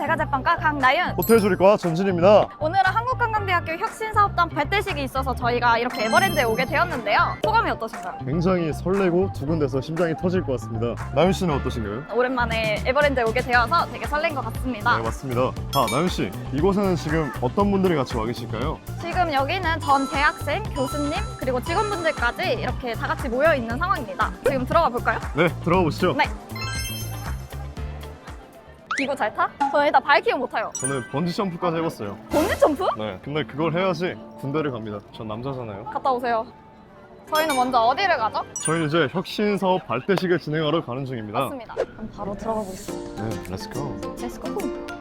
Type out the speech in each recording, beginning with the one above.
제과제빵과 강나윤. 호텔 조리과 전진입니다. 오늘은 한국관광대학교 혁신사업단 발대식이 있어서 저희가 이렇게 에버랜드에 오게 되었는데요. 소감이 어떠신가요? 굉장히 설레고 두근대서 심장이 터질 것 같습니다. 나윤 씨는 어떠신가요? 오랜만에 에버랜드에 오게 되어서 되게 설렌 것 같습니다. 네 맞습니다. 아 나윤 씨 이곳에는 지금 어떤 분들이 같이 와 계실까요? 지금 여기는 전 대학생, 교수님, 그리고 직원분들까지 이렇게 다 같이 모여 있는 상황입니다. 지금 들어가 볼까요? 네 들어가 보시죠. 네. 이거 잘 타? 저는 일단 바이킹은 못 타요. 저는 번지 점프까지 해봤어요. 번지 점프? 네 근데 그걸 해야지 군대를 갑니다. 전 남자잖아요. 갔다 오세요. 저희는 먼저 어디를 가죠? 저희는 이제 혁신 사업 발대식을 진행하러 가는 중입니다. 맞습니다. 그럼 바로 들어가 보겠습니다. 네, 렛츠고. Let's go.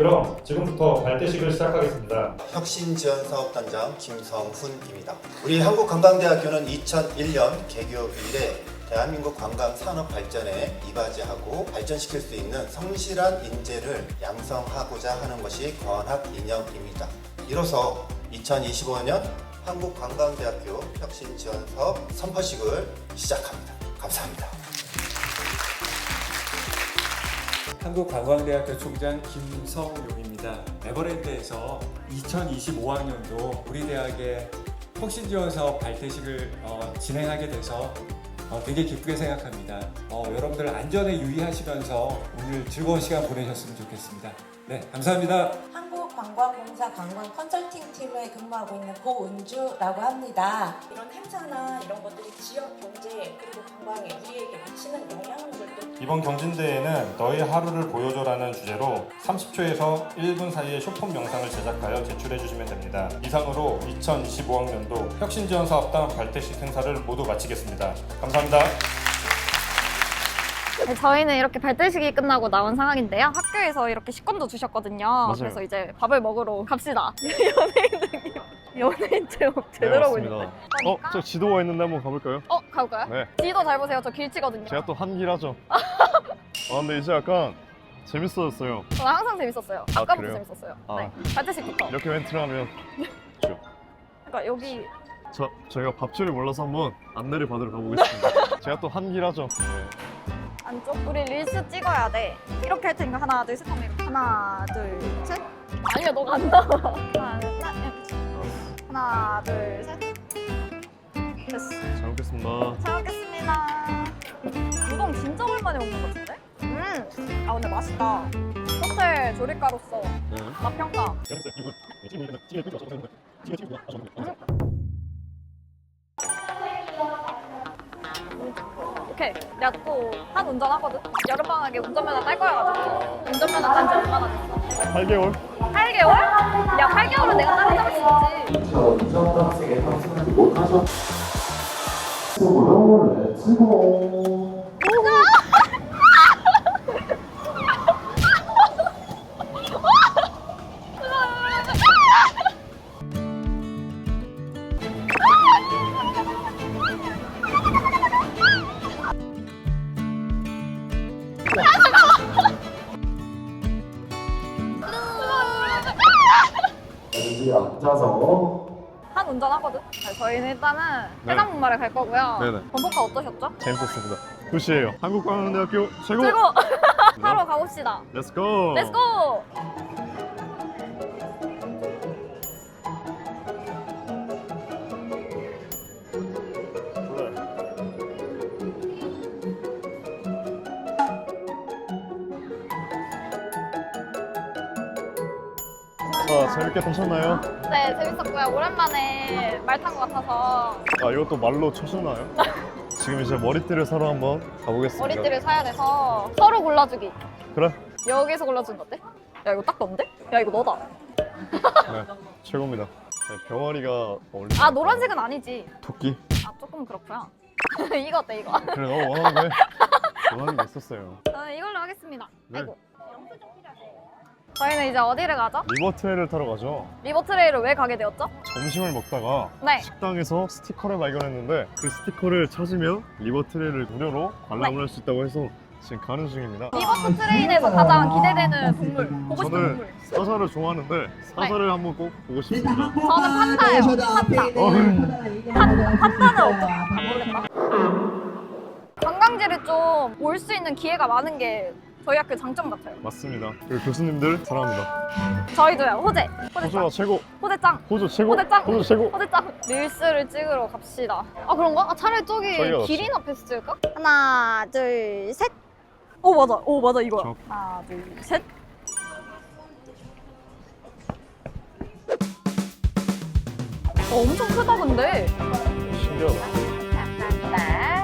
그럼 지금부터 발대식을 시작하겠습니다. 혁신지원사업단장 김성훈입니다. 우리 한국관광대학교는 2001년 개교 이래 대한민국 관광 산업 발전에 이바지하고 발전시킬 수 있는 성실한 인재를 양성하고자 하는 것이 권학 이념입니다. 이로써 2025년 한국관광대학교 혁신지원사업 선포식을 시작합니다. 감사합니다. 한국관광대학교 총장 김성용입니다. 에버랜드에서 2025학년도 우리 대학의 혁신 지원 사업 발대식을 어, 진행하게 돼서 어, 되게 기쁘게 생각합니다. 어, 여러분들 안전에 유의하시면서 오늘 즐거운 시간 보내셨으면 좋겠습니다. 네, 감사합니다. 한국관광공사 관광 컨설팅 팀에 근무하고 있는 고은주라고 합니다. 이런 행사나 이런 것들이 지역 경제 그리고 관광에 우리에게 미치는 또 이번 경진대회는 너의 하루를 보여줘라는 주제로 30초에서 1분 사이에 쇼폼 영상을 제작하여 제출해 주시면 됩니다. 이상으로 2025학년도 혁신지원 사업단 발대식 행사를 모두 마치겠습니다. 감사합니다. 네, 저희는 이렇게 발대식이 끝나고 나온 상황인데요. 학교에서 이렇게 식권도 주셨거든요. 그래서 이제 밥을 먹으러 갑시다. 연예인 느낌. 연예인 체험 제대로 하고 있는데. 네, 어, 저 지도가 있는데 한번 가볼까요? 어, 가볼까요? 네. 뒤도 잘 보세요. 저 길치거든요. 제가 또 한길하죠. 아 근데 이제 약간 재밌어졌어요. 저는 항상 재밌었어요. 아, 아까부터 그래요? 재밌었어요. 아. 네. 발대식부터. 이렇게 멘트를 하면 그러니까 여기 저 저희가 밥줄을 몰라서 한번 안내를 받으러 가보겠습니다. 제가 또 한길하죠. 네. 안쪽 우리 릴스 찍어야 돼. 이렇게 할 테니까 하나, 둘, 셋 하면 이렇게. 하나, 둘, 셋. 아니야, 너가 안 나와. 하나, 둘, 셋. 이렇게. 하나, 둘, 셋. 됐어. 잘 먹겠습니다. 잘 먹겠습니다. 우동 진짜 오랜만에 먹는 것 같은데? 음, 아 근데 맛있다. 호텔 조리가로서 네. 맛 평가. 오케이. 내가 또 한 운전하거든. 여름방학에 운전면허 딸 거여가지고 운전면허 딴지 얼마나 됐어? 8개월? 8개월? 야 8개월은 내가 따로 잡을 수 있지. 한 운전하거든. 네, 저희는 일단은 네. 해상문말에 갈 거고요. 네네. 번복가 어떠셨죠? 재밌었습니다. 굿이에요. 한국관광대학교 최고! 최고! 하러 가봅시다. 렛츠고! 렛츠고! 자, 재밌게 타셨나요? 네, 재밌었고요. 오랜만에 말 탄 것 같아서 아, 이것도 말로 쳐주나요? 지금 이제 머리띠를 사러 한번 가보겠습니다. 머리띠를 사야 돼서 서로 골라주기. 그래? 여기서 골라주는 거 어때? 야, 이거 딱 넌데? 야, 이거 너다. 네, 최고입니다. 네, 병아리가 어울리 아, 노란색은 아니지. 토끼? 아, 조금 그렇고요. 이거 어때, 이거? 그래, 너무 원하는 게 원하는 게 있었어요. 저는 이걸로 하겠습니다. 네. 아이고. 저희는 이제 어디를 가죠? 리버 트레일을 타러 가죠. 리버 트레일을 왜 가게 되었죠? 점심을 먹다가 네. 식당에서 스티커를 발견했는데 그 스티커를 찾으면 리버 트레일을 무료로 관람을 할 수 있다고 해서 지금 가는 중입니다. 이버트 트레인에서 가장 기대되는 동물, 보고 싶은 저는 동물. 사자를 좋아하는데 사자를 한번 꼭 보고 싶습니다. 저는 판다예요. 판다. 어, 판다는 어떻게 모르겠다. 관광지를 좀 올 수 있는 기회가 많은 게 저희 학교 장점 같아요. 맞습니다. 그리고 교수님들 사랑합니다. 저희도요. 호재. 호재짱. 최고. 호재짱. 호주 최고. 호재짱. 호주 최고. 호재짱. 릴스를 찍으러 갑시다. 아 그런가? 아 차라리 저기 저기가 길이나 패스 찍을까? 하나, 둘, 셋. 오 맞아. 오 맞아 이거야. 저- 하나, 둘, 셋. 어, 엄청 크다 근데. 신기하다. 감사합니다.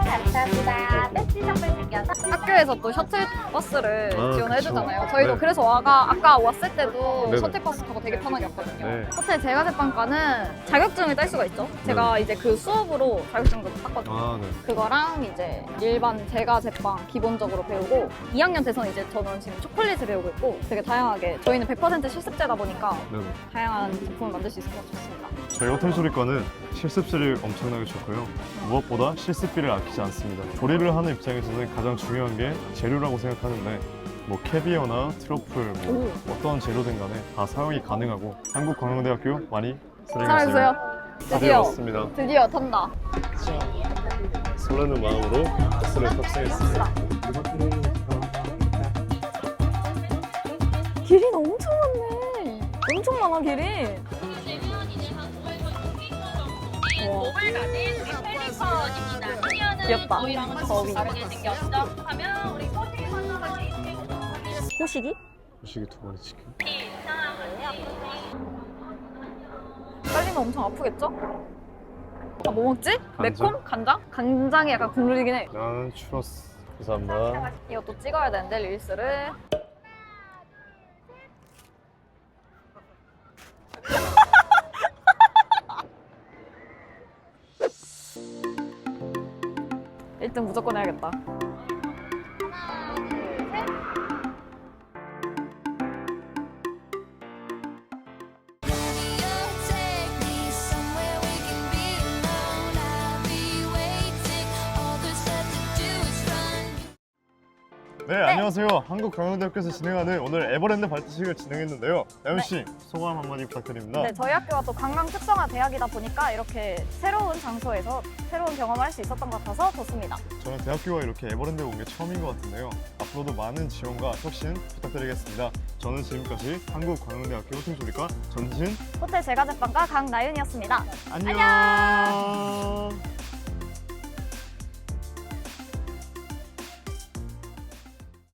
배지 선물 챙겨서. 학교에서 또 셔틀 버스를 아, 지원해주잖아요. 그쵸. 저희도 네. 그래서 와가 아까 왔을 때도 네네. 셔틀 버스 타고 되게 편하게 왔거든요. 네. 호텔 제과제빵과는 자격증을 딸 수가 있죠. 제가 이제 그 수업으로 자격증도 땄거든요. 아, 네. 그거랑 이제 일반 제과제빵 기본적으로 배우고 2학년 돼서는 이제 저는 지금 초콜릿을 배우고 있고 되게 다양하게 저희는 100% 실습제다 보니까 네네. 다양한 제품을 만들 수 있을 것 같습니다. 저희 호텔 조리과는 실습실이 엄청나게 좋고요. 무엇보다 실습비를 아끼지 않습니다. 조리를 하는 입장에서는 가장 중요한 게 재료라고 생각하는데 뭐 캐비어나 트러플 뭐 어떤 재료든 간에 다 사용이 가능하고 한국관광대학교 많이 사랑해주세요. 사랑해주세요. 드디어 드디어 왔습니다. 드디어 탄다. 설레는 마음으로 버스를 탑승했습니다. 길이 엄청 많네. 엄청 많아 길이. 와. 귀엽다. 더위. 호식이? 보시기 두 번의 치킨. 빨리면 엄청 아프겠죠? 아, 뭐 먹지? 간장. 매콤? 간장? 간장이 약간 국룰이긴 해. 나는 추러스. 감사합니다. 이것도 찍어야 되는데 릴스를. 일등 무조건 해야겠다. 네, 안녕하세요. 한국관광대학교에서 진행하는 오늘 에버랜드 발대식을 진행했는데요. 나연 씨 소감 한마디 부탁드립니다. 네, 저희 학교가 또 관광 특성화 대학이다 보니까 이렇게 새로운 장소에서 새로운 경험을 할 수 있었던 것 같아서 좋습니다. 저는 대학교가 이렇게 에버랜드에 온 게 처음인 것 같은데요. 앞으로도 많은 지원과 혁신 부탁드리겠습니다. 저는 지금까지 한국관광대학교 호텔조리과 전진 호텔 제과제빵과 강나윤이었습니다. 안녕.